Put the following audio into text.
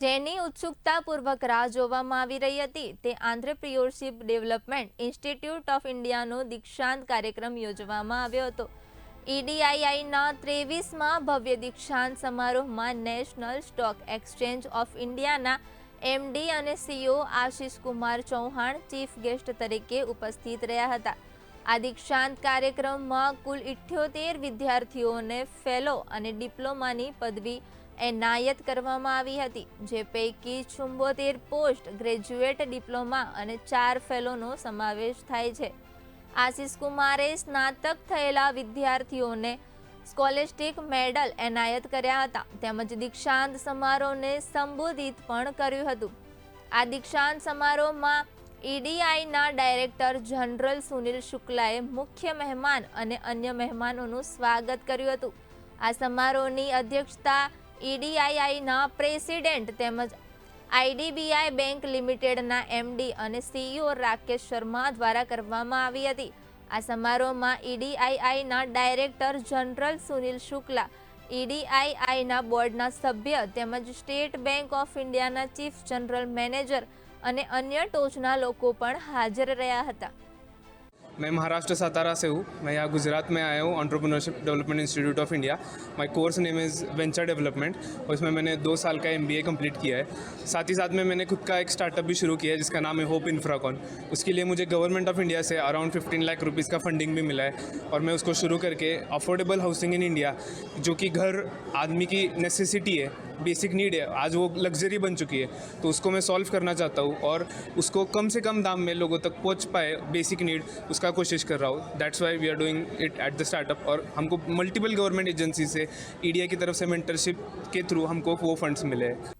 જેની ઉત્સુકતાપૂર્વક રાહ જોવામાં આવી રહી હતી. તે આંધ્રપ્રિયોરશિપ ડેવલપમેન્ટ ઇન્સ્ટિટ્યૂટ ઓફ ઇન્ડિયાનો દીક્ષાંત કાર્યક્રમ યોજવામાં આવ્યો હતો. ઈડીઆઈઆઈના ત્રેવીસમાં ભવ્ય દીક્ષાંત સમારોહમાં નેશનલ સ્ટોક એક્સચેન્જ ઓફ ઇન્ડિયાના એમડી અને CEO Ashish Kumar Chauhan chief guest તરીકે ઉપસ્થિત રહ્યા હતા. આ દીક્ષાંત કાર્યક્રમમાં કુલ ઇઠ્યોતેર વિદ્યાર્થીઓને ફેલો અને ડિપ્લોમાની પદવી એનાયત કરવામાં આવી હતી, જે પૈકી ચુંબોતેર પોસ્ટ ગ્રેજ્યુએટ ડિપ્લોમા અને ચાર ફેલોનો સમાવેશ થાય છે. આશિષ કુમારે સ્નાતક થયેલા વિદ્યાર્થીઓને સ્કોલેસ્ટિક મેડલ એનાયત કર્યા હતા. તેમજ દીક્ષાંત સમારોહને સંબોધિત પણ કર્યું હતું. આ દીક્ષાંત સમારોહમાં ઈડીઆઈના ડાયરેક્ટર જનરલ સુનિલ શુક્લાએ મુખ્ય મહેમાન અને અન્ય મહેમાનોનું સ્વાગત કર્યું હતું. આ સમારોહની અધ્યક્ષતા ઈડીઆઈઆઈના પ્રેસિડેન્ટ તેમજ આઈડીબીઆઈ બેંક લિમિટેડના એમડી અને સીઈઓ રાકેશ શર્મા દ્વારા કરવામાં આવી હતી. આ સમારોહમાં ઈડીઆઈઆઈના ડાયરેક્ટર જનરલ સુનિલ શુક્લા, ઈડીઆઈઆઈના બોર્ડના સભ્ય તેમજ સ્ટેટ બેંક ઓફ ઇન્ડિયાના ચીફ જનરલ મેનેજર અને અન્ય ટોચના લોકો પણ હાજર રહ્યા હતા. मैं महाराष्ट्र सातारा से हूँ। मैं यहाँ गुजरात में आया हूँ entrepreneurship development institute of India my course name is venture development और इसमें मैंने दो साल का एमबीए कंप्लीट किया है। साथ ही साथ में मैंने खुद का एक स्टार्टअप भी शुरू किया है, जिसका नाम है होप इन्फ्राकॉन उसके लिए मुझे गवर्नमेंट ऑफ़ इंडिया से अराउंड फिफ्टीन लाख रुपीज़ का फंडिंग भी मिला है और मैं उसको शुरू करके अफोर्डेबल हाउसिंग इन इंडिया जो कि घर आदमी की नेसेसिटी है बेसिक नीड है। आज वो लग्जरी बन चुकी है तो उसको मैं सॉल्व करना चाहता हूँ और उसको कम से कम दाम में लोगों तक पहुँच पाए बेसिक नीड उसका कोशिश कर रहा हूँ। That's why we are doing it at the startup और हमको मल्टीपल गवर्नमेंट एजेंसी से ईडीआई की तरफ़ से मेंटरशिप के थ्रू हमको वो फंड्स मिले। हैं